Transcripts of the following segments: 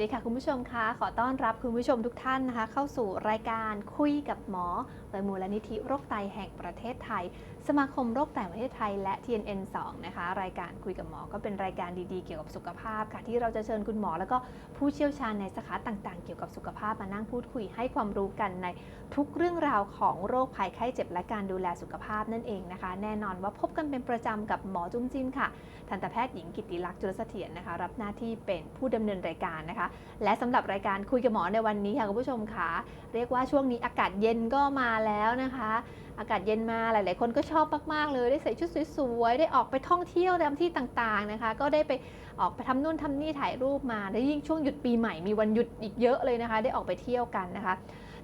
ดีค่ะคุณผู้ชมคะขอต้อนรับคุณผู้ชมทุกท่านนะคะ เข้าสู่รายการคุยกับหมอโดยมูลนิธิโรคไตแห่งประเทศไทย สมาคมโรคไตแห่งประเทศไทยและ TNN 2 นะคะ รายการคุยกับหมอก็เป็นรายการดีๆ เกี่ยวกับสุขภาพค่ะ ที่เราจะเชิญคุณหมอ แล้วก็ผู้เชี่ยวชาญในสาขาต่างๆ เกี่ยวกับสุขภาพมานั่งพูดคุยให้ความรู้กันในทุกเรื่องราวของโรคภัยไข้เจ็บและการดูแลสุขภาพนั่นเองนะคะ แน่นอนว่าพบกันเป็นประจำกับหมอจุ้มจิ้มค่ะ ทันตแพทย์หญิงกิติลักษณ์จุลเสถียรนะคะ รับหน้าที่เป็นผู้ดำเนินรายการนะคะ และสำหรับรายการคุยกับหมอในวันนี้ค่ะคุณผู้ชมค่ะเรียกว่าช่วงนี้อากาศเย็นก็มาแล้วนะคะ อากาศเย็นมาหลาย ๆ คนก็ชอบมาก ๆ เลย ได้ใส่ชุดสวยๆ ได้ออกไปท่องเที่ยวตามที่ต่าง ๆ นะคะ ก็ได้ไปออกไปทำนู่นทำนี่ถ่ายรูปมา แล้วยิ่งช่วงหยุดปีใหม่มีวันหยุดอีกเยอะเลยนะคะ ได้ออกไปเที่ยวกันนะคะ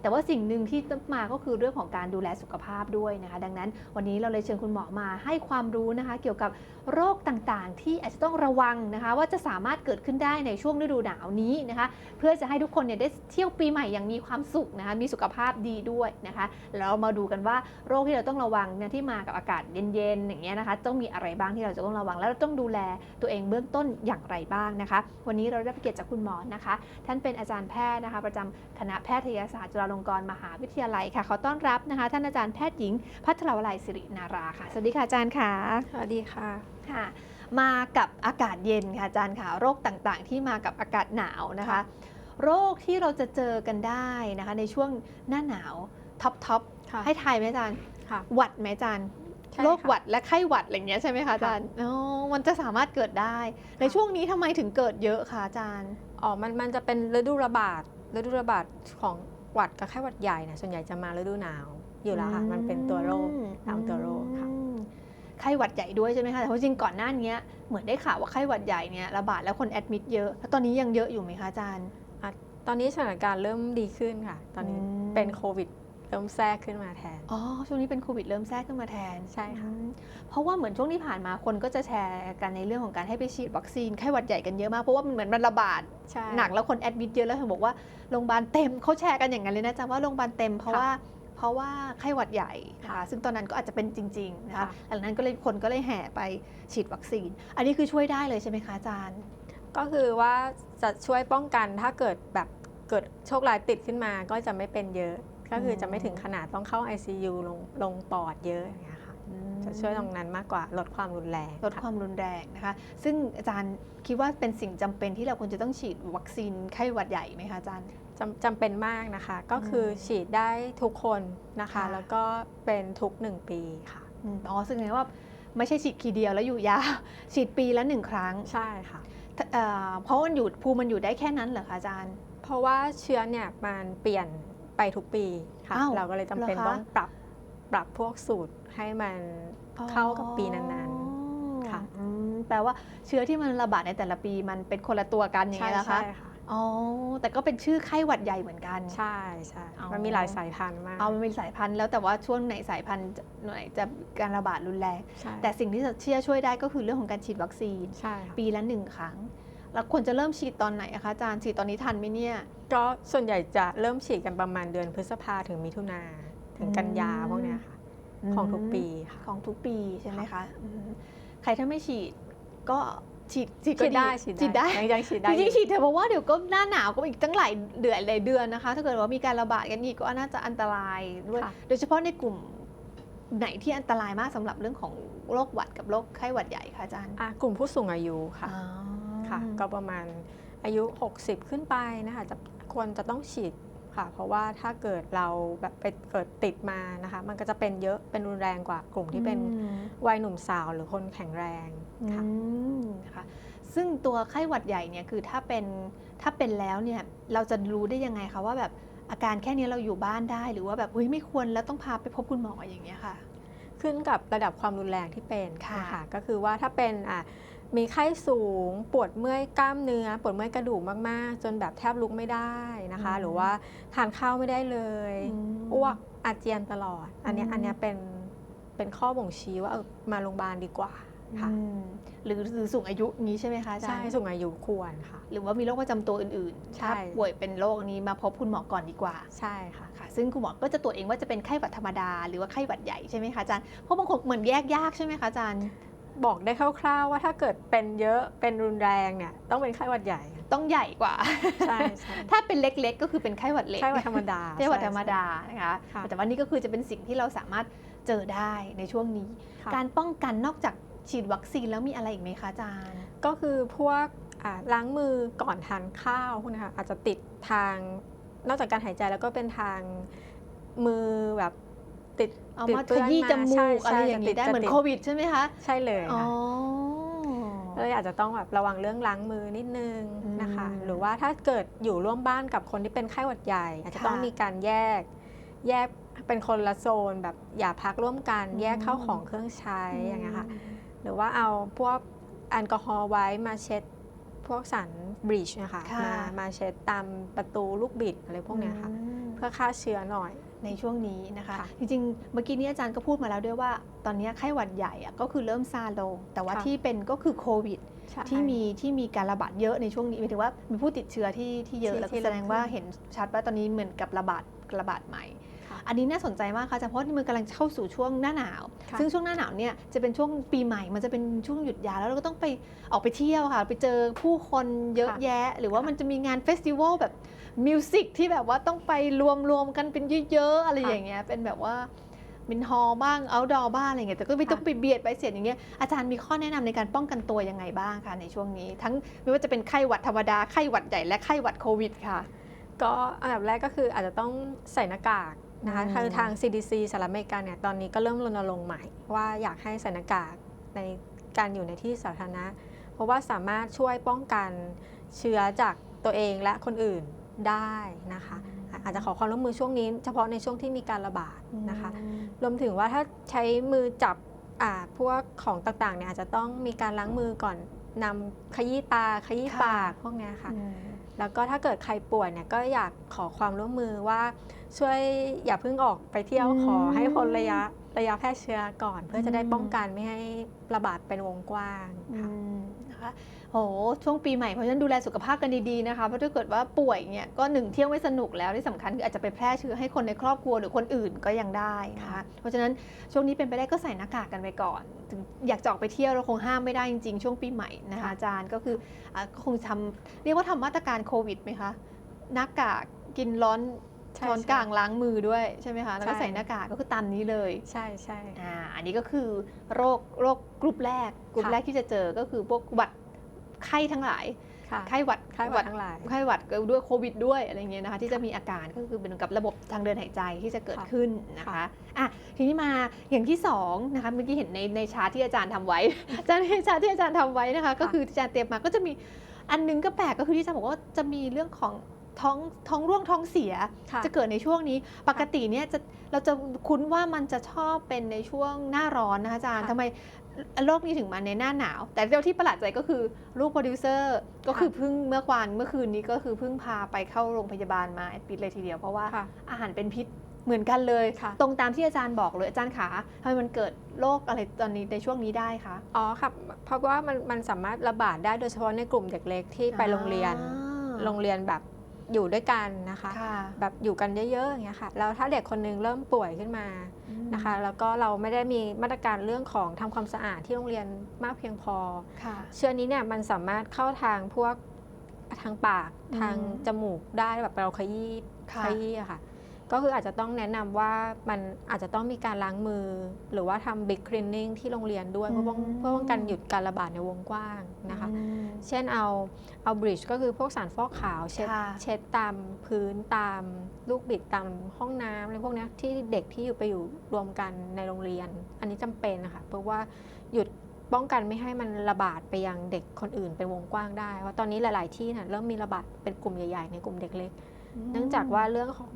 แต่ว่าสิ่งหนึ่งที่มาก็คือเรื่องของการดูแลสุขภาพด้วยนะคะ ดังนั้นวันนี้เราเลยเชิญคุณหมอมาให้ความรู้นะคะ เกี่ยวกับโรคต่างๆ ที่อาจจะต้องระวังนะคะ ว่าจะสามารถเกิดขึ้นได้ในช่วงฤดูหนาวนี้นะคะ เพื่อจะให้ทุกคนเนี่ยได้เที่ยวปีใหม่อย่างมีความสุขนะคะ มีสุขภาพดีด้วยนะคะแล้วเรามาดูกันว่าโรคที่เราต้องระวังเนี่ยที่มากับอากาศเย็นๆอย่างเงี้ยนะคะ ต้องมีอะไรบ้างที่เราจะต้องระวัง แล้วเราต้องดูแลตัวเองเบื้องต้นอย่างไรบ้างนะคะ วันนี้เราได้รับเกียรติจากคุณหมอนะคะ ท่านเป็นอาจารย์แพทย์นะคะ ประจำคณะแพทยศาสตร์จุฬาลงกรณ์มหาวิทยาลัยค่ะขอต้อนรับนะคะท่านอาจารย์แพทย์หญิง พัทรวลัยศิรินาราค่ะ สวัสดีค่ะอาจารย์ค่ะ สวัสดีค่ะค่ะ มากับอากาศเย็นค่ะอาจารย์ค่ะโรคต่างๆ ที่มากับอากาศหนาวนะคะค่ะโรคที่เราจะเจอกันได้นะคะในช่วงหน้าหนาวท็อปท็อปค่ะให้ทายไหมอาจารย์ค่ะหวัดไหมอาจารย์ใช่โรคค่ะหวัดและไข้หวัดอะไรอย่างเงี้ยใช่ไหมคะอาจารย์อ๋อมันจะสามารถเกิดได้ ในช่วงนี้ทำไมถึงเกิดเยอะคะอาจารย์ อ๋อ มันมันจะเป็นฤดูระบาดฤดูระบาดของ หวัดกับไข้หวัดใหญ่เนี่ยส่วนใหญ่จะมาฤดูหนาวอยู่แล้วค่ะ มันเป็นตัวโรคตามตัวโรคค่ะอืมไข้หวัดใหญ่ด้วยใช่ไหมคะแต่ว่าจริงก่อนหน้านี้เหมือนได้ข่าวว่าไข้หวัดใหญ่เนี่ยระบาดแล้วคนแอดมิดเยอะแล้วตอนนี้ยังเยอะอยู่ไหมคะอาจารย์ ตอนนี้สถานการณ์เริ่มดีขึ้นค่ะ ตอนนี้อืมเป็นโควิดเริ่มแทรกขึ้นมาแทน อ๋อ ช่วงนี้เป็นโควิดเริ่มแทรกขึ้นมาแทน ใช่ค่ะอืมเพราะว่าเหมือนช่วงที่ผ่านมาคนก็จะแชร์กันในเรื่องของการให้ไปฉีดวัคซีนไข้หวัดใหญ่กันเยอะมาก เพราะว่ามันเหมือนมันระบาดใช่หนักแล้วคนแอดมิดเยอะแล้วเห็นบอกว่าโรงพยาบาลเต็มเขาแชร์กันอย่างนั้นเลยนะจ๊ะว่าโรงพยาบาลเต็มเพราะค่ะว่าเพราะว่าไข้หวัดใหญ่นะคะค่ะ ซึ่งตอนนั้นก็อาจจะเป็นจริงๆนะคะค่ะหลังนั้นก็เลยคนก็เลยแห่ไปฉีดวัคซีน อันนี้คือช่วยได้เลยใช่ไหมคะอาจารย์ ก็คือว่าจะช่วยป้องกันถ้าเกิดแบบเกิดโชคร้ายติดขึ้นมาก็จะไม่เป็นเยอะ ก็คือจะไม่ถึงขนาดต้องเข้า ICU ลงลงปอดเยอะอย่างเงี้ยค่ะจะช่วยตรงนั้นมากกว่าลดความรุนแรงลดค่ะความรุนแรงนะคะ ซึ่งอาจารย์คิดว่าเป็นสิ่งจำเป็นที่เราควรจะต้องฉีดวัคซีนไข้หวัดใหญ่ไหมคะอาจารย์จำจำเป็นมากนะคะ ก็คือฉีดได้ทุกคนนะคะค่ะแล้วก็เป็นทุกหนึ่งปีค่ะอืมอ๋อซึ่งแสดงว่าไม่ใช่ฉีดทีเดียวแล้วอยู่ยาวฉีดปีละหนึ่งครั้งใช่ค่ะเอ่อเพราะมันอยู่ภูมิมันอยู่ได้แค่นั้นเหรอคะอาจารย์ เพราะว่าเชื้อเนี่ยมันเปลี่ยน ไปทุกปีค่ะ อ้าวเราก็เลยจำเป็นเหรอคะ ต้องปรับปรับพวกสูตรให้มันเข้ากับปีนั้น ๆ ค่ะ อืมแปลว่าเชื้อที่มันระบาดในแต่ละปีมันเป็นคนละตัวกันๆอย่างใช่นี้ยนะคะใช่ค่ะอ๋อแต่ก็เป็นชื่อไข้หวัดใหญ่เหมือนกัน ใช่ใช่อ๋อ มันมีหลายสายพันธุ์มากเอามันเป็นสายพันธุ์แล้วแต่ว่าช่วงไหนสายพันธุ์หน่วยจะการระบาดรุนแรง ใช่แต่สิ่งที่จะเชื่อช่วยได้ก็คือเรื่องของการฉีดวัคซีน ใช่ค่ะ ปีละหนึ่งครั้ง แล้วควรจะเริ่มฉีดตอนไหนอะคะอาจารย์ฉีดตอนนี้ทันไหมเนี่ย ก็ส่วนใหญ่จะเริ่มฉีดกันประมาณเดือนพฤษภาถึงมิถุนาถึงกันยาอืมพวกเนี้ยค่ะ ของทุกปีค่ะ ของทุกปีใช่ไหมคะอืมใครถ้าไม่ฉีดก็ฉีดฉีดก็ฉีดได้ฉีดได้ยังยังฉีดได้จอยู่ริงๆฉีดเถอะเพราะว่าเดี๋ยวก็หน้าหนาวก็อีกตั้งหลายเดือนหลายเดือนนะคะ ถ้าเกิดว่ามีการระบาดกันอีกก็น่าจะอันตรายด้วยค่ะ โดยเฉพาะในกลุ่มไหนที่อันตรายมากสำหรับเรื่องของโรคหวัดกับโรคไข้หวัดใหญ่คะอาจารย์ อะกลุ่มผู้สูงอายุค่ะ อ๋อ ค่ะก็ประมาณอายุ 60 ขึ้นไปนะคะจะควรจะต้องฉีดค่ะ เพราะว่าถ้าเกิดเราแบบไปเกิดติดมานะคะ มันก็จะเป็นเยอะเป็นรุนแรงกว่ากลุ่มที่เป็นอืมวัยหนุ่มสาวหรือคนแข็งแรงค่ะ อืมค่ะซึ่งตัวไข้หวัดใหญ่เนี่ยคือถ้าเป็นถ้าเป็นแล้วเนี่ยเราจะรู้ได้ยังไงคะว่าแบบอาการแค่นี้เราอยู่บ้านได้ หรือว่าแบบเฮ้ยไม่ควรแล้วต้องพาไปพบคุณหมออย่างเงี้ยค่ะ ขึ้นกับระดับความรุนแรงที่เป็นค่ะ นก็คือว่าถ้าเป็นอะ มีไข้สูง ปวดเมื่อยกล้ามเนื้อ ปวดเมื่อยกระดูกมากๆ จนแบบแทบลุกไม่ได้นะคะ หรือว่าทานข้าวไม่ได้เลยมอ้วกอาเจียนตลอด อันเนี้ยอืมอันเนี้ยเป็นเป็นข้อบ่งชี้ว่าเออมาโรงพยาบาลดีกว่าค่ะอืมหรือหรือสูงอายุงี้ใช่ไหมคะอาจารใช่ย์สูงอายุควรค่ะ หรือว่ามีโรคประจำตัวอื่นๆใช่ถ้าป่วยเป็นโรคนี้มาพบคุณหมอก่อนดีกว่าใช่ค่ะค่ะ ซึ่งคุณหมอก็จะตรวจเองว่าจะเป็นไข้หวัดธรรมดา หรือว่าไข้หวัดใหญ่ใช่ไหมคะอาจารย์เพราะบางคนเหมือนแยกยากใช่ไหมคะอาจารย์ บอกได้คร่าวๆว่าถ้าเกิดเป็นเยอะเป็นรุนแรงเนี่ยต้องเป็นไข้หวัดใหญ่ ต้องใหญ่กว่าใช่ใช่ถ้าเป็นเล็กๆ ก็คือเป็นไข้หวัดเล็กไข้หวัดธรรมดาไข้หวัดธรรมใช่ดานะคะค่ะแต่ว่านี่ก็คือจะเป็นสิ่งที่เราสามารถเจอได้ในช่วงนี้ค่ะการป้องกันนอกจากฉีดวัคซีนแล้วมีอะไรอีกไหมคะอาจารย์ ก็คือพวกอ่าล้างมือก่อนทานข้าวพวกนะคะอาจจะติดทางนอกจากการหายใจแล้วก็เป็นทางมือแบบ ติดเอาติดมาขเปื้อนยี้จมูใช่กอะไรใช่อย่างนี้จะติดได้เหมือนจะติดโควิดใช่ไหมคะ ใช่เลยอ๋อค่ะเลยอาจจะต้องแบบระวังเรื่องล้างมือนิดนึงนะคะอืมหรือว่าถ้าเกิดอยู่ร่วมบ้านกับคนที่เป็นไข้หวัดใหญ่ อาจจะต้องค่ะมีการแยก แยกเป็นคนละโซนแบบอย่าพักร่วมกันอืมแยกเข้าของเครื่องใช้อย่างเงี้ยค่ะหรือว่าเอาพวกแอลกอฮอล์ไว้มาเช็ดพวกสารบลีชนะคะค่ะมามาเช็ดตามประตูลูกบิดอะไรพวกเนี้ยค่ะอืมเพื่อฆ่าเชื้อหน่อย ในช่วงนี้นะคะ ค่ะจริงๆ เมื่อกี้นี้อาจารย์ก็พูดมาแล้วด้วยว่า ตอนนี้ไข้หวัดใหญ่อะก็คือเริ่มซาลง แต่ว่าค่ะ ที่เป็นก็คือโควิด ใช่ ที่มีที่มีการระบาดเยอะในช่วงนี้หมายถึงว่ามีผู้ติดเชื้อที่ที่เยอะที่แล้วที่ก็แสดงว่าเริ่มขึ้นเห็นชัดว่าตอนนี้เหมือนกับระบาดระบาดใหม่ ค่ะอันนี้น่าสนใจมากค่ะอาจารย์เพราะมันกำลังเข้าสู่ช่วงหน้าหนาว ค่ะซึ่งช่วงหน้าหนาวเนี่ยจะเป็นช่วงปีใหม่ มันจะเป็นช่วงหยุดยาวแล้วเราก็ต้องไปออกไปเที่ยวค่ะ ไปเจอผู้คนเยอะค่ะแยะ หรือว่าค่ะ มันจะมีงานเฟสติวัลแบบ มิวสิกที่แบบว่าต้องไปรวมรวมกันเป็นเยอะๆอะไรค่ะอย่างเงี้ยเป็นแบบว่าเป็นฮอลล์บ้างเอาดอร์บ้างอะไรอย่างเงี้ยแต่ก็ไม่ค่ะต้องไปเบียดไปเสียดอย่างเงี้ยอาจารย์มีข้อแนะนำในการป้องกันตัวยังไงบ้างคะในช่วงนี้ ทั้งไม่ว่าจะเป็นไข้หวัดธรรมดาไข้หวัดใหญ่และไข้หวัดโควิดค่ะ ก็อันดับแรกก็คืออาจจะต้องใส่หน้ากากนะคะอืมคือทาง CDC สหรัฐอเมริกาเนี่ยตอนนี้ก็เริ่มรณรงค์ใหม่ ว่าอยากให้ใส่หน้ากากในการอยู่ในที่สาธารณะ เพราะว่าสามารถช่วยป้องกันเชื้อจากตัวเองและคนอื่น ได้นะคะอะอาจจะขอความร่วมมือช่วงนี้ เฉพาะในช่วงที่มีการระบาดนะคะรวมถึงว่าถ้าใช้มือจับอ่าพวกของต่างๆเนี่ยอาจจะต้องมีการล้างมือก่อนนำขยี้ตาขยี้ค่ะปากพวกเนี้ยค่ะอืมแล้วก็ถ้าเกิดใครป่วยเนี่ยก็อยากขอความร่วมมือว่าช่วยอย่าเพิ่งออกไปเที่ยวอืมขอให้พ้นระยะระยะแพร่เชื้อก่อน เพื่อจะได้อืมป้องกันไม่ให้ระบาดเป็นวงกว้างอืค่ะม นะคะโหช่วงปีใหม่เพราะฉะนั้นดูแลสุขภาพกันดีๆนะคะเพราะถ้าเกิดว่าป่วยเนี่ยก็หนึ่งเที่ยวไม่สนุกแล้วที่สำคัญคืออาจจะไปแพร่เชื้อให้คนในครอบครัวหรือคนอื่นก็ยังได้นะคะค่ะเพราะฉะนั้นช่วงนี้เป็นไปได้ก็ใส่หน้ากากกันไปก่อน ถึงอยากจะออกไปเที่ยวเราคงห้ามไม่ได้จริงๆ ช่วงปีใหม่นะคะอาจารย์ก็คืออะก็คงทำเรียกว่าทำมาตรการโควิดไหมคะหน้ากากกินร้อนใช่ช้อนใช่กลางล้างมือด้วยใช่ไหมคะแล้วก็ใช่ใส่หน้ากากก็คือตามนี้เลย ใช่ใช่อ่าอันนี้ก็คือโรคโรคกลุ่มแรกกลุ่มค่ะแรกที่จะเจอก็คือพวกหวัดไข้ทั้งหลายค่ะไข้หวัดไข้หวัดทั้งหลายไข้หวัดด้วยโควิดด้วยอะไรเงี้ยนะคะ ที่จะมีอาการก็คือเป็นกับระบบทางเดินหายใจที่จะเกิดค่ะขึ้นนะคะค่ะอะทีนี้มาอย่างที่สองนะคะเมื่อกี้เห็นในในชาร์ตที่อาจารย์ทำไว้อาจารย์ในชาร์ตที่อาจารย์ทำไว้นะคะ ก็คือที่อาจารย์เตรียมมาก็จะมีอันนึงก็แปลกก็คือที่อาจารย์บอกว่าจะมีเรื่องของ ท้องท้องร่วงท้องเสีย ค่ะ จะเกิดในช่วงนี้ ปกติเนี่ยจะเราจะคุ้นว่ามันจะชอบเป็นในช่วงหน้าร้อนนะคะอาจารย์ค่ะทำไมโรคนี้ถึงมาในหน้าหนาว แต่เรื่องที่ประหลาดใจก็คือลูกโปรดิวเซอร์ก็คือเพิ่งเมื่อวานเมื่อคืนนี้ก็คือเพิ่งพาไปเข้าโรงพยาบาลมาแอดมิดเลยทีเดียวเพราะว่า ค่ะ อาหารเป็นพิษเหมือนกันเลย ค่ะ ตรงตามที่อาจารย์บอกเลยอาจารย์ขาทำไมมันเกิดโรคอะไรตอนนี้ในช่วงนี้ได้คะ อ๋อครับเพราะว่ามันมันสามารถระบาดได้โดยเฉพาะในกลุ่มเด็กเล็กที่ไปโรงเรียน อ่า โรงเรียนแบบ อยู่ด้วยกันนะคะค่ะแบบอยู่กันเยอะๆอย่างเงี้ยค่ะแล้วถ้าเด็กคนหนึงเริ่มป่วยขึ้นมานะคะ แล้วก็เราไม่ได้มีมาตรการเรื่องของทำความสะอาดที่โรงเรียนมากเพียงพอค่ะเชื้อนี้เนี่ยมันสามารถเข้าทางพวกทางปากอืมทางจมูกได้แบบเราขยี้ค่ะขยี้อะค่ะ ก็คืออาจจะต้องแนะนำว่ามันอาจจะต้องมีการล้างมือ หรือว่าทำบิ๊กคลีนนิ่งที่โรงเรียนด้วย เพื่อป้องอืม เพื่อป้องกันหยุดการระบาดในวงกว้างนะคะ อืม เช่นเอาเอาบริดจ์ก็คือพวกสารฟอกขาวเช็ดค่ะ เช็ดตามพื้นตามลูกบิดตามห้องน้ำอะไรพวกเนี้ยที่เด็กที่อยู่ไปอยู่รวมกันในโรงเรียน อันนี้จำเป็นนะคะเพราะว่าหยุดป้องกันไม่ให้มันระบาดไปยังเด็กคนอื่นเป็นวงกว้างได้เพราะตอนนี้หลาย ๆ ที่เนี่ยเริ่มมีระบาดเป็นกลุ่มใหญ่ ๆ ในกลุ่มเด็กเล็ก เนื่องจากว่าเรื่องของ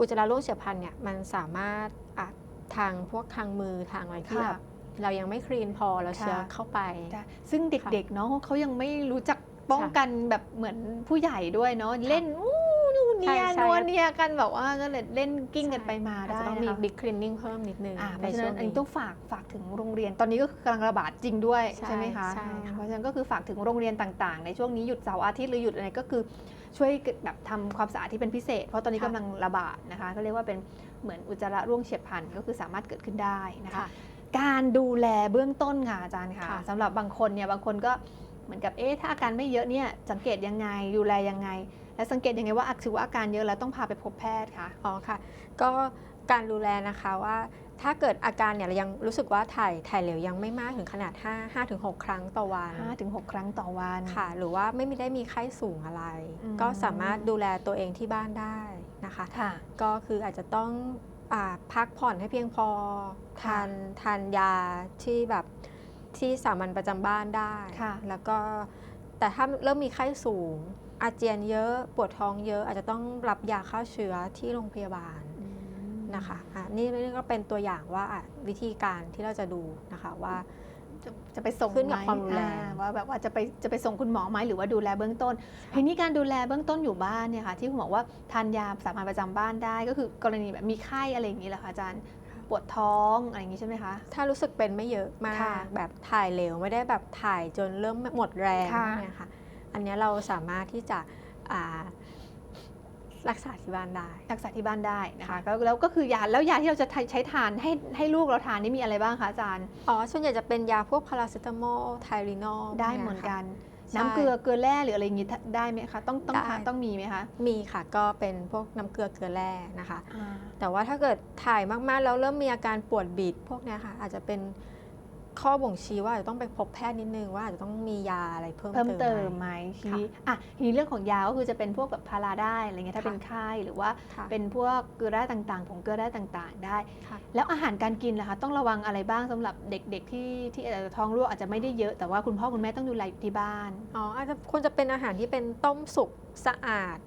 อุจจาระร่วงเฉียบพลันเนี่ยมันสามารถอะทางพวกทางมือทางอะไรที่ค่ะแบบเรายังไม่คลีนพอแล้วเชื้อค่ะเข้าไปจ้ะซึ่งเด็กๆเนาะเขายังไม่รู้จักป้องกันแบบเหมือนผู้ใหญ่ด้วยเนาะเล่นอู้นู่นเนี่ยใช่ใช่นวลเนี่ยกันแบบว่าก็เลยเล่นกิ้งกันไปมาอาจได้จะต้องนะมีคะบิ๊กคลีนนิ่งเพิ่มนิดนึงอ่าเพในราะฉะช่วนั้งนอันนี้นี้ต้องฝากฝากถึงโรงเรียนตอนนี้ก็คือกำลังระบาดจริงด้วยใช่ใช่ไหมคะใช่ค่ะเพราะฉะนั้นก็คือฝากถึงโรงเรียนต่างๆ ในช่วงนี้หยุดเสาร์อาทิตย์หรือหยุดอะไรก็คือ ช่วยแบบทำความสะอาดที่เป็นพิเศษ เพราะตอนนี้กำลังระบาดนะคะ ก็เรียกว่าเป็นเหมือนอุจจาระร่วงเฉียบพลันก็คือสามารถเกิดขึ้นได้นะคะค่ะการดูแลเบื้องต้นค่ะอาจารย์ค่ะค่ะสำหรับบางคนเนี่ยบางคนก็เหมือนกับเอ๊ะถ้าอาการไม่เยอะเนี่ยสังเกตยังไงดูแลยังไง และสังเกตยังไงว่าอะถือว่าอาการเยอะแล้วต้องพาไปพบแพทย์ค่ะอ๋อค่ะ ก็การดูแลนะคะว่า ถ้าเกิดอาการเนี่ยเรายังรู้สึกว่าถ่ายถ่ายเหลวยังไม่มากถึงขนาด 5 5ถึง6ครั้งต่อวัน5-6ครั้งต่อวันค่ะ หรือว่าไม่มีได้มีไข้สูงอะไรอืมก็สามารถดูแลตัวเองที่บ้านได้นะคะค่ะก็คืออาจจะต้องอาพักผ่อนให้เพียงพอค่ะทานทานยาที่แบบที่สามัญประจำบ้านได้ค่ะแล้วก็แต่ถ้าเริ่มมีไข้สูง อาเจียนเยอะปวดท้องเยอะ อาจจะต้องรับยาฆ่าเชื้อที่โรงพยาบาลอืม นะคะอะนี่นี่ก็เป็นตัวอย่างว่าอะวิธีการที่เราจะดูนะคะว่า จะจะไปส่งขึ้นกับไหความรุนแรง อ่าว่าแบบว่าจะไปจะไปส่งคุณหมอไหมหรือว่าดูแลเบื้องต้นทีนี้การดูแลเบื้องต้นอยู่บ้านเนี่ยค่ะที่คุณบอกว่าทานยาสามัญประจำบ้านได้ก็คือกรณีแบบมีไข้อะไรอย่างนี้แหละคะอาจารย์ปวดท้องอะไรอย่างนี้ใช่ไหมคะ ถ้ารู้สึกเป็นไม่เยอะมาค่ะกแบบถ่ายเหลวไม่ได้แบบถ่ายจนเริ่มหมดแรงค่ะ เนี่ยค่ะ อันเนี้ยเราสามารถที่จะอ่า รักษาที่บ้านได้ รักษาที่บ้านได้นะคะค่ะก็แล้วก็คือยาแล้วยาที่เราจะใช้ทานให้ให้ลูกเราทานนี่มีอะไรบ้างคะอาจารย์ อ๋อ ส่วนใหญ่จะเป็นยาพวกพาราเซตามอลไทรินอลได้เหมือนกันใช่น้ำเกลือเกลือแร่หรืออะไรอย่างนี้ได้ไหมคะ ต้องต้องได้ทานต้องมีไหมคะ มีค่ะก็เป็นพวกน้ำเกลือเกลือแร่นะคะอ่าแต่ว่าถ้าเกิดถ่ายมากๆแล้วเริ่มมีอาการปวดบิดพวกเนี้ยค่ะอาจจะเป็น ข้อบ่งชี้ว่าอาจจะต้องไปพบแพทย์นิดนึงว่าอาจจะต้องมียาอะไรเพิ่มเพิ่มเติเติมมไหมไหมทีนี้อะทีนี้เรื่องของยาก็คือจะเป็นพวกแบบพาราได้อะไรเงี้ยถ้าค่ะเป็นไข้หรือว่าค่ะเป็นพวกเกลือแร่ต่างๆผงเกลือแร่ต่างๆ ได้ค่ะแล้วอาหารการกินล่ะคะต้องระวังอะไรบ้างสำหรับเด็กๆ ที่ที่อาจจะท้องร่วงอาจจะไม่ได้เยอะแต่ว่าคุณพ่อคุณแม่ต้องดูแลอยู่ที่บ้านอ๋ออาจจะควรจะเป็นอาหารที่เป็นต้มสุกสะอาด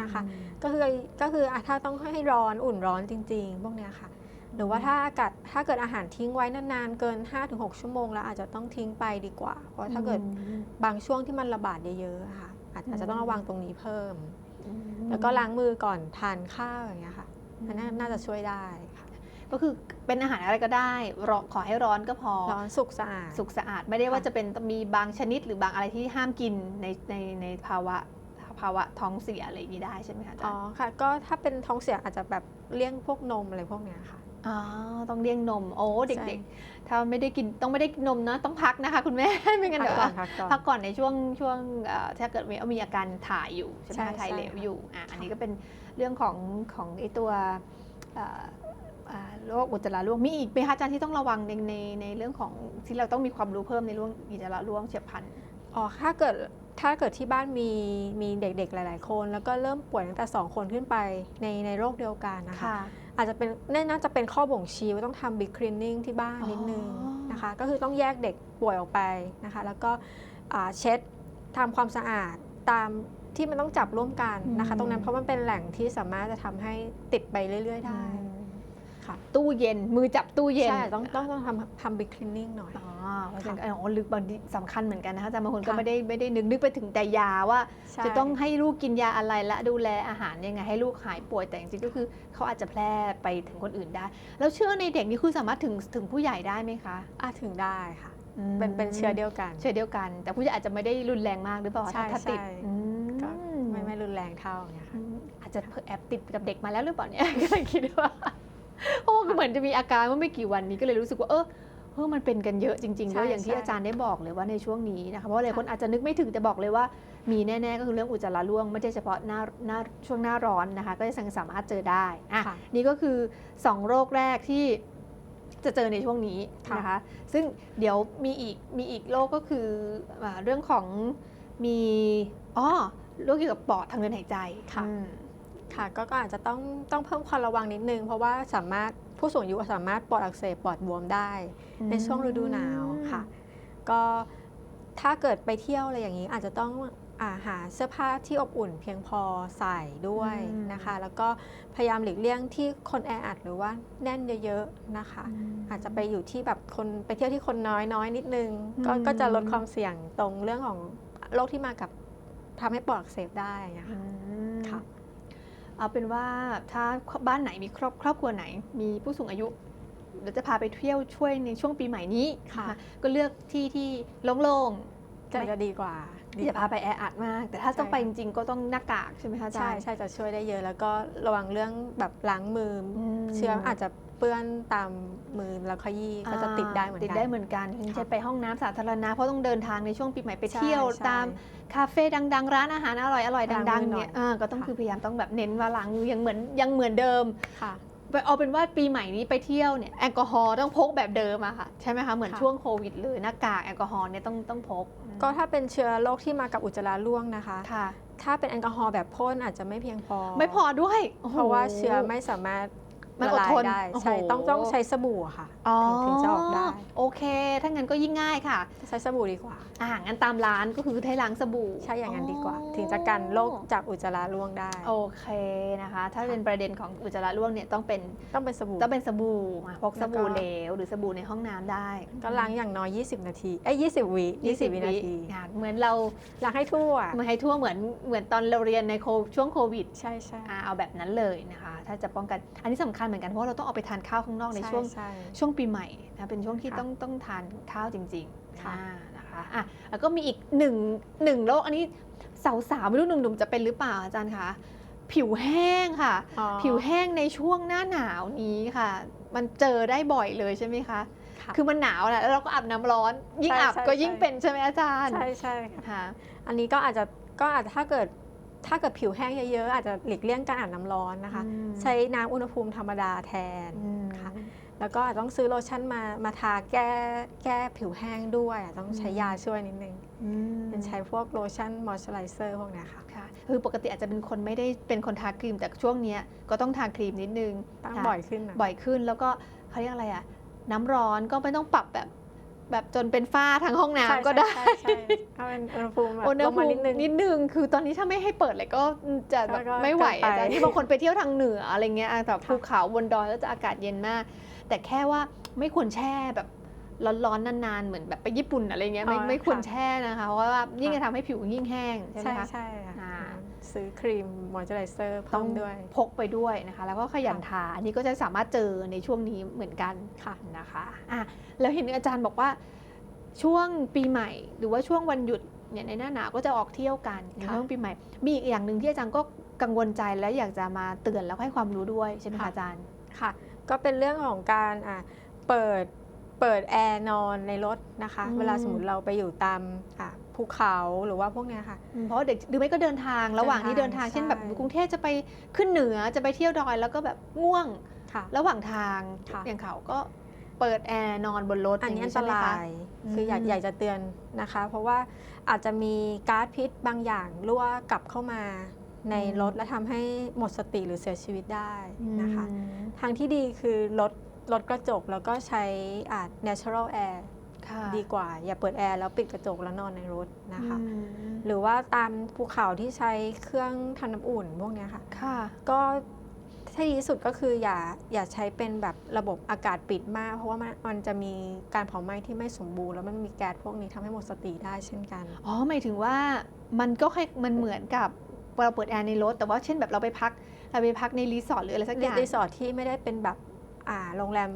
นะคะ ก็คือก็คืออะถ้าต้องให้ร้อนอุ่นร้อนจริง ๆ พวกเนี้ยค่ะ หรือว่าถ้าอากาศถ้าเกิดอาหารทิ้งไว้นานๆเกิน 5-6 ชั่วโมง แล้วอาจจะต้องทิ้งไปดีกว่า เพราะถ้าเกิดอืมบางช่วงที่มันระบาดเยอะๆอะค่ะอาจอาจจะต้องระวังตรงนี้เพิ่มอืมแล้วก็ล้างมือก่อนทานข้าวอย่างเงี้ยค่ะอันนั้นน่าจะช่วยได้ค่ะก็คือเป็นอาหารอะไรก็ได้รอขอให้ร้อนก็พอ ร้อนสุกสะอาด สุกสะอาด ไม่ได้ว่าค่ะจะเป็นมีบางชนิดหรือบางอะไรที่ห้ามกินในในในภาวะ ภาวะท้องเสียอะไรอย่างนี้ได้ใช่ไหมคะอาจาอ๋อรย์ค่ะ ก็ถ้าเป็นท้องเสียอาจจะแบบเลี่ยงพวกนมอะไรพวกเนี้ยค่ะ อ๋อต้องเลี้ยงนมโอ้ใช่เด็กๆ ถ้าไม่ได้กินต้องไม่ได้กินนมนะ ต้องพักนะคะคุณแม่ ไม่งั้นพักเดี๋ยวก่อนพักก่อน พักก่อนในช่วงช่วงเอ่อถ้าเกิดมีมีอาการถ่ายอยู่ใช่ไหมใช่คะถ่ายเหลวใช่ค่ะ อยู่อะอันนี้ค่ะก็เป็นเรื่องของของไอตัวเอ่ออ่าโรคอุจจาระร่วงมีอีกไหมคะอาจารย์ที่ต้องระวังในในในเรื่องของที่เราต้องมีความรู้เพิ่มในเรื่องอุจจาระร่วงเฉียบพลัน อ๋อถ้าเกิด ถ้าเกิดที่บ้านมีมีเด็กๆ หลายๆ คน แล้วก็เริ่มป่วยตั้งแต่ 2 คนขึ้นไปในในโรคเดียวกันนะคะค่ะอาจจะเป็นน่าน่าจะเป็นข้อบ่งชี้ว่าต้องทำบิ๊กคลีนนิ่งที่บ้านอ๋อนิดนึงนะคะ ก็คือต้องแยกเด็กป่วยออกไปนะคะ แล้วก็อ่าเช็ดทำความสะอาดตามที่มันต้องจับร่วมกันนะคะ ตรงนั้นเพราะมันเป็นแหล่งที่สามารถจะทำให้ติดไปเรื่อย ๆ ได้ ค่ะตู้เย็นมือจับตู้เย็นใช่ต้องต้องต้องทำทำบิ๊กคลีนนิ่งหน่อย อ๋อเพราะฉะนั้นอ๋อลึกบางทีสำคัญเหมือนกันนะคะอาจารย์บางคนก็ค่ะไม่ได้ไม่ได้นึกนึกไปถึงแต่ยาว่า ใช่จะต้องให้ลูกกินยาอะไรและดูแลอาหารยังไงให้ลูกหายป่วยแต่จริงๆก็คือเขาอาจจะแพร่ไปถึงคนอื่นได้ แล้วเชื่อในเด็กนี่คือสามารถถึงถึงผู้ใหญ่ได้ไหมคะอะถึงได้ค่ะ อืมเป็นเป็นเชื้อเดียวกัน เชื้อเดียวกัน แต่ผู้ใหญ่อาจจะไม่ได้รุนแรงมากหรือเปล่าใช่ถ้าถ้าติดใช่ อืม ก็ไม่ไม่รุนแรงเท่าเนี่ยอืค่ะมอาจจะแอบติดกับเด็กมาแล้วหรือเปล่าเนี่ยก็เลยคิดว่า เพราะว่าเหมือนจะมีอาการเมื่อไม่กี่วันนี้ก็เลยรู้สึกว่าเออเออมันเป็นกันเยอะจริงๆใช่ด้วยอย่างที่ใช่ อาจารย์ได้บอกเลยว่าในช่วงนี้นะคะเพราะว่าหลายคนค่ะอาจจะนึกไม่ถึงแต่บอกเลยว่ามีแน่ๆก็คือเรื่องอุจจาระร่วงไม่ใช่เฉพาะหน้าหน้าช่วงหน้าร้อนนะคะ ก็จะสามารถเจอได้อะ ค่ะ นี่ก็คือ 2 โรคแรกที่จะเจอในช่วงนี้ค่ะนะคะ ซึ่งเดี๋ยวมีอีกมีอีกโรคก็คืออาเรื่องของมีอ๋อโรคเกี่ยวกับปอดทางเดินหายใจค่ะ อืม ค่ะก็ก็อาจจะต้องต้องเพิ่มความระวังนิดนึง เพราะว่าสามารถผู้สูงอายุสามารถปอดอักเสบปอดบวมได้ ในช่วงฤดูหนาวค่ะ ก็ถ้าเกิดไปเที่ยวอะไรอย่างนี้อาจจะต้องอาหาเสื้อผ้าที่อบอุ่นเพียงพอใส่ด้วยอืมนะคะ แล้วก็พยายามหลีกเลี่ยงที่คนแออัดหรือว่าแน่นเยอะๆนะคะ อาจจะไปอยู่ที่แบบคนไปเที่ยวที่คนน้อยน้อยนิดนึงก็อืมก็จะลดความเสี่ยงตรงเรื่องของโรคที่มากับทำให้ปอดอักเสบได้นะอืคะมค่ะ เอาเป็นว่าถ้าบ้านไหนมีครอบครอบครัวไหน มีผู้สูงอายุเดี๋ยวจะพาไปเที่ยวช่วยในช่วงปีใหม่นี้ค่ะนก็เลือกที่ที่โล่งจะไม่จะดีกว่าๆ อย่าพาไปแออัดมาก แต่ถ้าใช่ต้องไปจริงๆก็ต้องหน้ากากใช่ไหมคะอาจาใช่รย์ ใช่จะช่วยได้เยอะ แล้วก็ระวังเรื่องแบบล้างมืออม เชื้ออาจจะเปื้อนตามมือแล้วขยี้ก็จะติดได้เหมือนกัน ติดได้เหมือนกันอย่างค่ะเช่นไปห้องน้ำสาธารณะเพราะต้องเดินทางในช่วงปีใหม่ไปใช่เที่ยวใช่ตามคาเฟ่ดังๆ ร้านอาหารอร่อยอร่อยล้างดังมือๆหน่อยเนี่ยเออก็ต้องค่ะ คือพยายามต้องแบบเน้นว่าล้างมือยังเหมือนยังเหมือนเดิม ค่ะ เอาเป็นว่าปีใหม่นี้ไปเที่ยวเนี่ยแอลกอฮอล์ต้องพกแบบเดิมอะค่ะใช่ไหมคะเหมือนค่ะช่วงโควิดเลยหน้ากากแอลกอฮอล์เนี่ยต้องต้องพก ก็ถ้าเป็นเชื้อโรคที่มากับอุจจาระร่วงนะคะค่ะถ้าเป็นแอลกอฮอล์แบบพ่นอาจจะไม่เพียงพอ ไม่พอด้วยโโหเพราะว่าเชื้อไม่สามารถ มันละอดลายทนได้โอ้โหใช่ต้องต้องใช้สบู่อะค่ะ อ๋อถึงถึงจะออกได้ โอเค ถ้างั้นก็ยิ่งง่ายค่ะ ใช้สบู่ดีกว่า อ่างั้นตามร้านก็คือให้ล้างสบู่ใช่อย่างนั้นดีกว่า ถึงจะกันโรคจากอุจจาระร่วงได้ โอเคนะคะ ถ้าเป็นประเด็นของอุจจาระร่วงเนี่ยต้องเป็นต้องเป็นสบู่ ต้องเป็นสบู่อะพกสบู่แล้วก็ เหลวหรือสบู่ในห้องน้ำได้ก็ล้างอย่างน้อย 20 นาทีเอ้ย20 วิ20 วินาทีอะเหมือนเราล้างให้ทั่ว มาให้ทั่วเหมือนเหมือนตอนเราเรียนในโคช่วงโควิดใช่ใช่ อะเอาแบบนั้นเลยนะคะ ถ้าจะป้องกัน อันนี้สำคัญเหมือนกันเพราะว่าเราต้องออกไปทานข้าวข้างนอกในช่วงใช่ช่วงปีใหม่นะเป็นช่วงที่ค่ะต้องต้องทานข้าวจริงๆค่ะอ่านะคะอะแล้วก็มีอีกหนึ่งหนึ่งโรคอันนี้สาวๆไม่รู้หนุ่มๆจะเป็นหรือเปล่าอาจารย์คะผิวแห้งค่ะอ๋อผิวแห้งในช่วงหน้าหนาวนี้ค่ะ มันเจอได้บ่อยเลยใช่ไหมคะค่ะคือมันหนาวแหละแล้วเราก็อาบน้ำร้อน ยิ่งใช่อาบใช่ก็ยิ่งใช่เป็นใช่ไหมอาจารย์ ใช่ใช่ค่ะค่ะอันนี้ก็อาจจะก็อาจจะถ้าเกิด ถ้าเกิดผิวแห้งเยอะๆ อาจจะหลีกเลี่ยงการอาบน้ำร้อนนะคะอืมใช้น้ำอุณหภูมิธรรมดาแทนอืมค่ะแล้วก็อาจจะต้องซื้อโลชั่นมามาทาแก้แก้ผิวแห้งด้วยอาจจะต้องใช้ยาช่วยนิดนึงอืมเป็นใช้พวกโลชั่นมอยส์เจอไรเซอร์พวกเนี้ยค่ะค่ะคือปกติอาจจะเป็นคนไม่ได้เป็นคนทาครีมแต่ช่วงเนี้ยก็ต้องทาครีมนิดนึงตั้งค่ะบ่อยขึ้นนะบ่อยขึ้นแล้วก็เขาเรียกอะไรอะน้ำร้อนก็ไม่ต้องปรับแบบ แบบจนเป็นฝ้าทั้งห้องน้ำใช่ก็ได้ใช่ใช่ใช่เอาเป็นอุณหภูมิแบบอุณหลงภูมามินิดนึงนิดนึงคือตอนนี้ถ้าไม่ให้เปิดเลยก็จะแบบก็ไม่ไหวเกินไปอาจารย์ที่บางคนไปเที่ยวทางเหนืออะไรเงี้ยอะแต่ค่ะภูเขาบนดอยก็จะอากาศเย็นมาก แต่แค่ว่าไม่ควรแช่แบบร้อนๆนานๆ เหมือนแบบไปญี่ปุ่นอะไรเงี้ยไม่อ๋อไม่ควรค่ะแช่นะคะ เพราะว่ายิ่งจะทำให้ผิวยิ่งแห้งใช่ไหมใช่คะใช่ค่ะอ่า ซื้อครีมมอยส์เจอไรเซอร์ต้เพิ่องมด้วยพกไปด้วยนะคะ แล้วก็ขยันทาอันนี้ก็จะสามารถเจอในช่วงนี้เหมือนกันค่ะนะคะอะแล้วเห็นอาจารย์บอกว่าช่วงปีใหม่ หรือว่าช่วงวันหยุดเนี่ยในหน้าหนาวก็จะออกเที่ยวกันในค่ะช่วงปีใหม่ มีอีกอย่างหนึ่งที่อาจารย์ก็กังวลใจและอยากจะมาเตือนแล้วให้ความรู้ด้วยใช่ไหมคะค่ะอาจารย์ค่ะ ก็เป็นเรื่องของการอะเปิด เปิดแอร์นอนในรถนะคะ อืม เวลาสมมติเราไปอยู่ตามอะภูเขาหรือว่าพวกเนี้ยค่ะ อืมเพราะเด็กหรือไม่ก็เดินทางระหว่างที่เดินทางใช่ เช่นแบบกรุงเทพจะไปขึ้นเหนือจะไปเที่ยวดอยแล้วก็แบบง่วงค่ะ ระหว่างทางค่ะ อย่างเขาก็เปิดแอร์นอนบนรถอันนี้อันตใช่ไหมราคะยคืออยากอืม อยากจะเตือนนะคะ เพราะว่าอาจจะมีก๊าซพิษบางอย่างรั่วกลับเข้ามาในรถและทำให้หมดสติหรือเสียชีวิตได้นะคะอืมทางที่ดีคือลด ลดกระจกแล้วก็ใช้อ่า natural air ค่ะดีกว่า อย่าเปิดแอร์แล้วปิดกระจกแล้วนอนในรถนะคะ อืมหรือว่าตามภูเขาที่ใช้เครื่องทำน้ำอุ่นพวกเนี้ยค่ะ ค่ะ ก็ที่ดีที่สุดก็คืออย่าอย่าใช้เป็นแบบระบบอากาศปิดมาก เพราะว่ามันมันจะมีการเผาไหม้ที่ไม่สมบูรณ์แล้วมันมีแก๊สพวกนี้ทำให้หมดสติได้เช่นกัน อ๋อหมายถึงว่ามันก็ค่อยมันเหมือนกับเราเปิดแอร์ในรถแต่ว่าเช่นแบบเราไปพัก เราไปพักในรีสอร์ทหรืออะไรสักอย่างรีสอร์ทที่ไม่ได้เป็นแบบอ่า โรงแรม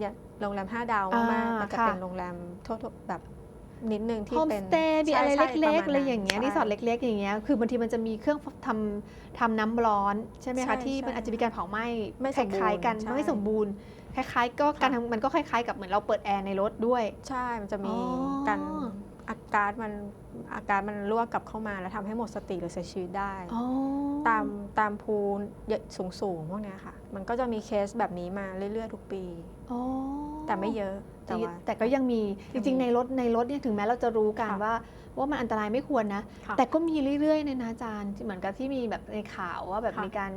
อย่างโรงแรม 5 ดาวมากอ่าๆแต่จะค่ะ เป็นโรงแรมทั่วๆแบบนิดนึงที่โฮมเป็สนเตย์มีอะไรใช่ใช่เล็กปๆมณอะไรอย่างเงี้ยใช่รีสอร์ทเล็ก ๆ อย่างเงี้ยคือบางทีมันจะมีเครื่องทำทำน้ำร้อนใช่ไหมใช่คะที่ใช่มันอาจจะมีการเผาไหม้ไม่คสมบูรณ์ล้ายๆกันใช่ไม่สมบูรณ์ คล้าย ๆ ก็การทำมันก็คล้าย ๆ กับเหมือนเราเปิดแอร์ในรถด้วย ใช่ มันจะมีอ๋อการอา การมันอาการมันรั่วกลับเข้ามา แล้วทำให้หมดสติหรือเสียชีวิตได้ อ๋อตามตามภูสูงสูงๆพวกเนี้ยค่ะ มันก็จะมีเคสแบบนี้มาเรื่อยๆทุกปี อ๋อแต่ไม่เยอะแต่แต่ว่า แต่ก็ยังมีจริงๆในรถในรถเนี่ยถึงแม้เราจะรู้กันค่ะ ว่า ว่ามันอันตรายไม่ควรนะ ค่ะ แต่ก็มีเรื่อยๆเนี่ยนะอาจารย์เหมือนกับที่มีแบบในข่าวว่าแบบค่ะมีการ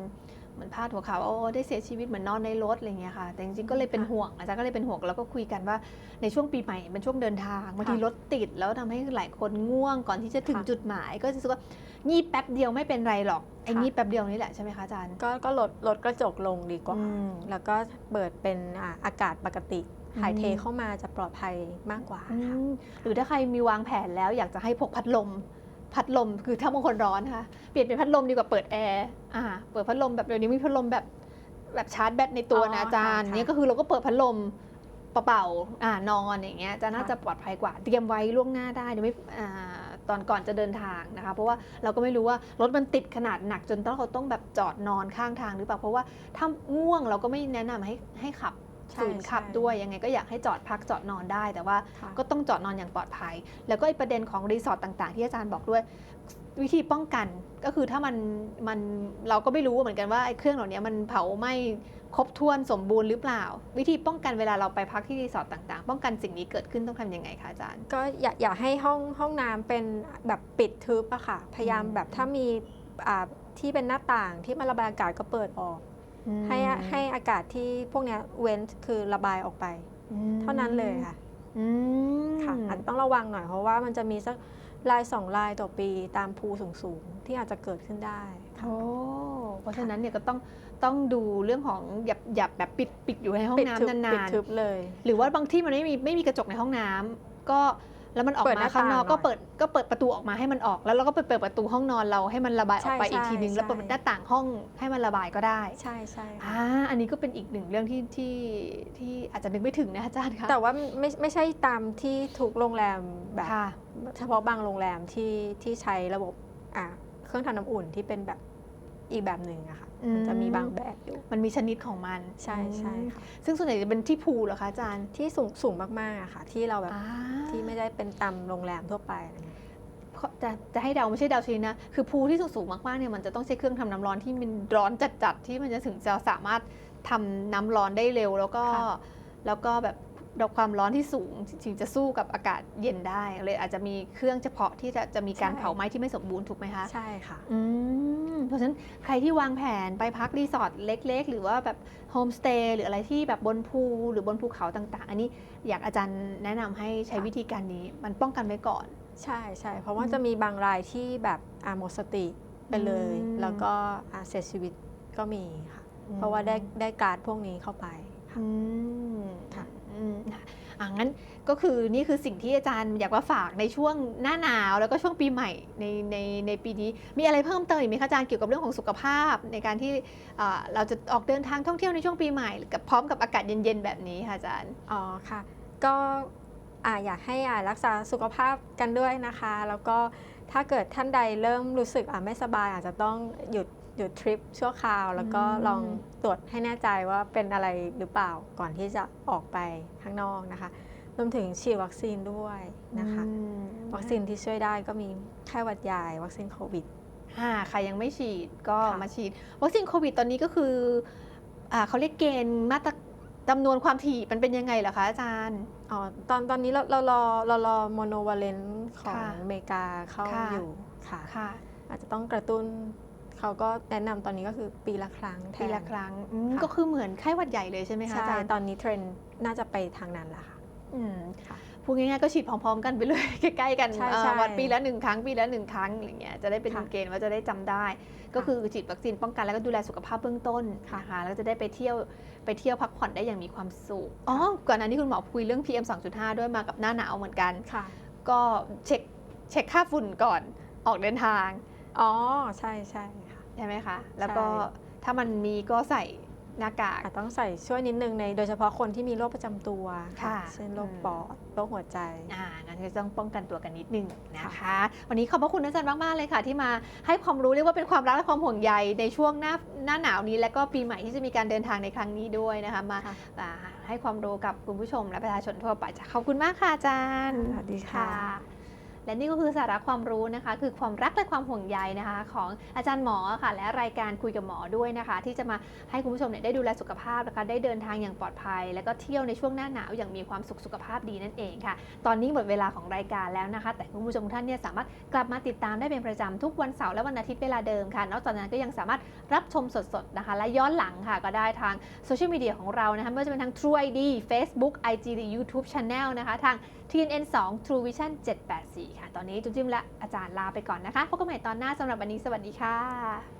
เหมือนพาดหัวข่าวว่าโอ้ได้เสียชีวิตเหมือนนอนในรถอะไรเงี้ยค่ะ แต่จริงๆก็เลยเป็นค่ะห่วงอาจารย์ก็เลยเป็นห่วงแล้วก็คุยกันว่าในช่วงปีใหม่เป็นช่วงเดินทางบางทีค่ะรถติดแล้วทำให้หลายคนง่วงก่อนที่จะถึงค่ะจุดหมาย ก็จะรู้สึกว่างีบแป๊บเดียวไม่เป็นไรหรอกไอ้ค่ะงีบแป๊บเดียวนี่แหละใช่ไหมคะอาจารย์ก็ก็ลดลดกระจกลงดีกว่าอืมแล้วก็เปิดเป็นอ่าอากาศปกติถ่ายเทอืมเข้ามาจะปลอดภัยมากกว่าอืค่ะมหรือถ้าใครมีวางแผนแล้วอยากจะให้พกพัดลม พัดลมคือถ้าบางคนร้อนนะคะเปลี่ยนเป็นพัดลมดีกว่าเปิดแอร์อ่าเปิดพัดลมแบบเดี๋ยวนี้มีพัดลมแบบแบบชาร์จแบตในตัวนะอ๋ออาจารย์ค่ะเนี่ยก็คือเราก็เปิดพัดลมเป่าๆอ่านอนอย่างเงี้ยจะน่าค่ะจะปลอดภัยกว่า เตรียมไว้ล่วงหน้าได้เดี๋ยวไม่อ่าตอนก่อนจะเดินทางนะคะ เพราะว่าเราก็ไม่รู้ว่ารถมันติดขนาดหนักจนต้องเราต้องแบบจอดนอนข้างทางหรือเปล่าเพราะว่าถ้าง่วงเราก็ไม่แนะนำให้ให้ขับใช่ ศูนย์ขับใช่ด้วยยังไงก็อยากให้จอดพักจอดนอนได้ แต่ว่าค่ะก็ต้องจอดนอนอย่างปลอดภัย แล้วก็ไอ้ประเด็นของรีสอร์ทต่าง ๆ ที่อาจารย์บอกด้วยวิธีป้องกันก็คือถ้ามันมันเราก็ไม่รู้เหมือนกันว่าไอ้เครื่องเหล่านี้มันเผาไหม้ครบถ้วนสมบูรณ์หรือเปล่า วิธีป้องกันเวลาเราไปพักที่รีสอร์ทต่างๆ ป้องกันสิ่งนี้เกิดขึ้นต้องทำยังไงคะอาจารย์ ก็อย่าอย่าให้ห้องห้องน้ำเป็นแบบปิดทึบอะค่ะ พยายามอืมแบบถ้ามีอ่าที่เป็นหน้าต่างที่มันระบายอากาศก็เปิดออก ให้ให้อากาศที่พวกเนี้ยเว้นคือระบายออกไป เท่านั้นเลยค่ะอืมค่ะอาจจะต้องระวังหน่อยเพราะว่ามันจะมีสักลายสองลายต่อปีตามภูสูงๆ ที่อาจจะเกิดขึ้นได้ค่ะโอ้เพราะฉะนั้นเนี่ยก็ต้องต้องดูเรื่องของอย่าอย่าแบบปิดปิดอยู่ในห้องปิดทึบน้ำนาปิดนทึบเลยๆหรือว่าบางที่มันไม่มีไม่มีกระจกในห้องน้ำก็ แล้วมันออกเปิดหมาน้าข้างนอกต่างหน่อยก็เปิดก็เปิดประตูออกมาให้มันออก แล้วเราก็ไปเปิดประตูห้องนอนเราให้มันระบายออกไปใช่อีกทีนึงใช่ แล้วเปิดหน้าต่างห้องให้มันระบายก็ได้ใช่ใช่ค่ะอ่าอันนี้ก็เป็นอีกหนึ่งเรื่องที่ที่ที่อาจจะนึกไม่ถึงนะอาจารย์คะแต่ว่าไม่ไม่ใช่ตามที่ทุกโรงแรมแบบ ค่ะ เฉพาะบางโรงแรมที่ที่ใช้ระบบอ่าเครื่องทำน้ำอุ่นที่เป็นแบบอีกแบบหนึ่งอะค่ะอื มมันจะมีบางแบบอยู่ มันมีชนิดของมันใช่ใช่อืมค่ะซึ่งส่วนใหญ่จะเป็นที่พูลเหรอคะอาจารย์ที่สูงสูงมากๆอะค่ะ ที่เราแบบอ่าที่ไม่ได้เป็นตามโรงแรมทั่วไปอะไรเงี้ยจะจะให้เดาไม่ใช่เดาชนิดนะ คือพูลที่สูงๆมากๆเนี่ยมันจะต้องใช้เครื่องทำน้ำร้อนที่มันร้อนจัดๆที่มันจะถึงจะสามารถทำน้ำร้อนได้เร็วแล้วก็ค่ะแล้วก็แบบ ความร้อนที่สูงถึงจะสู้กับอากาศเย็นได้เลยอาจจะมีเครื่องเฉพาะที่จะจะมีการเผาไหม้ที่ไม่สมบูรณ์ถูกไหมคะใช่ค่ะ อืมเพราะฉะนั้นใครที่วางแผนไปพักรีสอร์ทเล็ก ๆ หรือว่าแบบโฮมสเตย์หรืออะไรที่แบบบนภูหรือบนภูเขาต่างๆ อันนี้อยากอาจารย์แนะนำให้ใช้ค่ะวิธีการนี้มันป้องกันไว้ก่อน ใช่ใช่เพราะว่าอืมจะมีบางรายที่แบบอาหมดสติไปเลย อืม แล้วก็อ่าเสียชีวิตก็มีค่ะ เพราะว่าได้ได้การ์ดพวกนี้เข้าไปค่ะ อืมค่ะอืมค่ะอะ งั้นก็คือนี่คือสิ่งที่อาจารย์อยากมาฝากในช่วงหน้าหนาว แล้วก็ช่วงปีใหม่ในในในปีนี้ มีอะไรเพิ่มเติมอีกไหมคะอาจารย์เกี่ยวกับเรื่องของสุขภาพ ในการที่เราจะออกเดินทางท่องเที่ยวในช่วงปีใหม่กับพร้อมกับอากาศเย็นๆแบบนี้ค่ะอาจารย์อ๋อค่ะ ก็อ่าอยากให้รักษาสุขภาพกันด้วยนะคะ แล้วก็ถ้าเกิดท่านใดเริ่มรู้สึกไม่สบาย อาจจะต้องหยุดหยุดทริปชั่วคราว แล้วก็ลองตรวจให้แน่ใจว่าเป็นอะไรหรือเปล่าก่อนที่จะออกไปข้างนอกนะคะ รวมถึงฉีดวัคซีนด้วยนะคะอืมวัคซีนที่ช่วยได้ก็มีไข้หวัดใหญ่วัคซีนโควิดอ่าใครยังไม่ฉีดก็ค่ะมาฉีด วัคซีนโควิดตอนนี้ก็คืออ่าเขาเรียกเกณฑ์มาตรจำนวนความถี่มันเป็นยังไงเหรอคะอาจารย์ อ๋อ ตอนตอนนี้เราเรารอเรารอโมโนวาเลนของค่ะอเมริกาเข้าค่ะอยู่ค่ะค่ะอาจจะต้องกระตุ้นเขาก็แนะนำตอนนี้ก็คือปีละครั้งแทนปีละครั้งอืมค่ะก็คือเหมือนไข้หวัดใหญ่เลยใช่ไหมคะใช่อาจารย์ตอนนี้เทรนด์น่าจะไปทางนั้นแหละค่ะอืมค่ะ พูดง่ายๆก็ฉีดพร้อมๆ กันไปเลยใกล้ๆกันใช่เอ่อใช่วันปีละหนึ่งครั้งปีละหนึ่งครั้งอะไรเงี้ยจะได้เป็นค่ะเกณฑ์ว่าจะได้จำได้ ก็คือฉีดวัคซีนป้องกันแล้วก็ดูแลสุขภาพเบื้องต้นค่ะนะคะแล้วจะได้ไปเที่ยวไปเที่ยวพักผ่อนได้อย่างมีความสุขอ๋อก่อนหน้านี้คุณหมอคุยเรื่อง PM 2.5 ด้วยมากับหน้าหนาวเหมือนกันค่ะก็เช็คเช็คค่าฝุ่นก่อนออกเดินทางอ๋อใช่ใช่ค่ะใช่ไหมคะ แล้วก็ใช่ถ้ามันมีก็ใส่ หน้ากากอาจต้องใส่ช่วยนิดนึงในโดยเฉพาะคนที่มีโรคประจำตัวค่ะเช่นโรคอืมปอดโรคหัวใจอ่างั้นก็ต้องป้องกันตัวกันนิดนึงนะคะค่ะวันนี้ขอบพระคุณอาจารย์มาก ๆ เลยค่ะ ที่มาให้ความรู้เรียกว่าเป็นความรักและความห่วงใยในช่วงหน้าหน้าหนาวนี้ และก็ปีใหม่ที่จะมีการเดินทางในครั้งนี้ด้วยนะคะมาค่ะอ่าให้ความรู้กับคุณผู้ชมและประชาชนทั่วไปจ้ะขอบคุณมากค่ะอาจารย์สวัสดีค่ะ และนี่ก็คือสาระความรู้นะคะ คือความรักและความห่วงใยนะคะ ของอาจารย์หมอค่ะ และรายการคุยกับหมอด้วยนะคะ ที่จะมาให้คุณผู้ชมเนี่ยได้ดูแลสุขภาพนะคะ ได้เดินทางอย่างปลอดภัย แล้วก็เที่ยวในช่วงหน้าหนาวอย่างมีความสุขสุขภาพดีนั่นเองค่ะ ตอนนี้หมดเวลาของรายการแล้วนะคะ แต่คุณผู้ชมท่านเนี่ยสามารถกลับมาติดตามได้เป็นประจำทุกวันเสาร์และวันอาทิตย์เวลาเดิมค่ะ นอกจากนั้นก็ยังสามารถรับชมสดๆนะคะ และย้อนหลังค่ะก็ได้ทางโซเชียลมีเดียของเรานะคะไม่ว่าจะเป็นทาง True ID Facebook IG หรือ YouTube Channel นะคะทาง TNN 2 True Vision 784 ค่ะ ตอนนี้จุ๊บจิ้มและอาจารย์ลาไปก่อนนะคะ พบกันใหม่ตอนหน้าสำหรับวันนี้สวัสดีค่ะ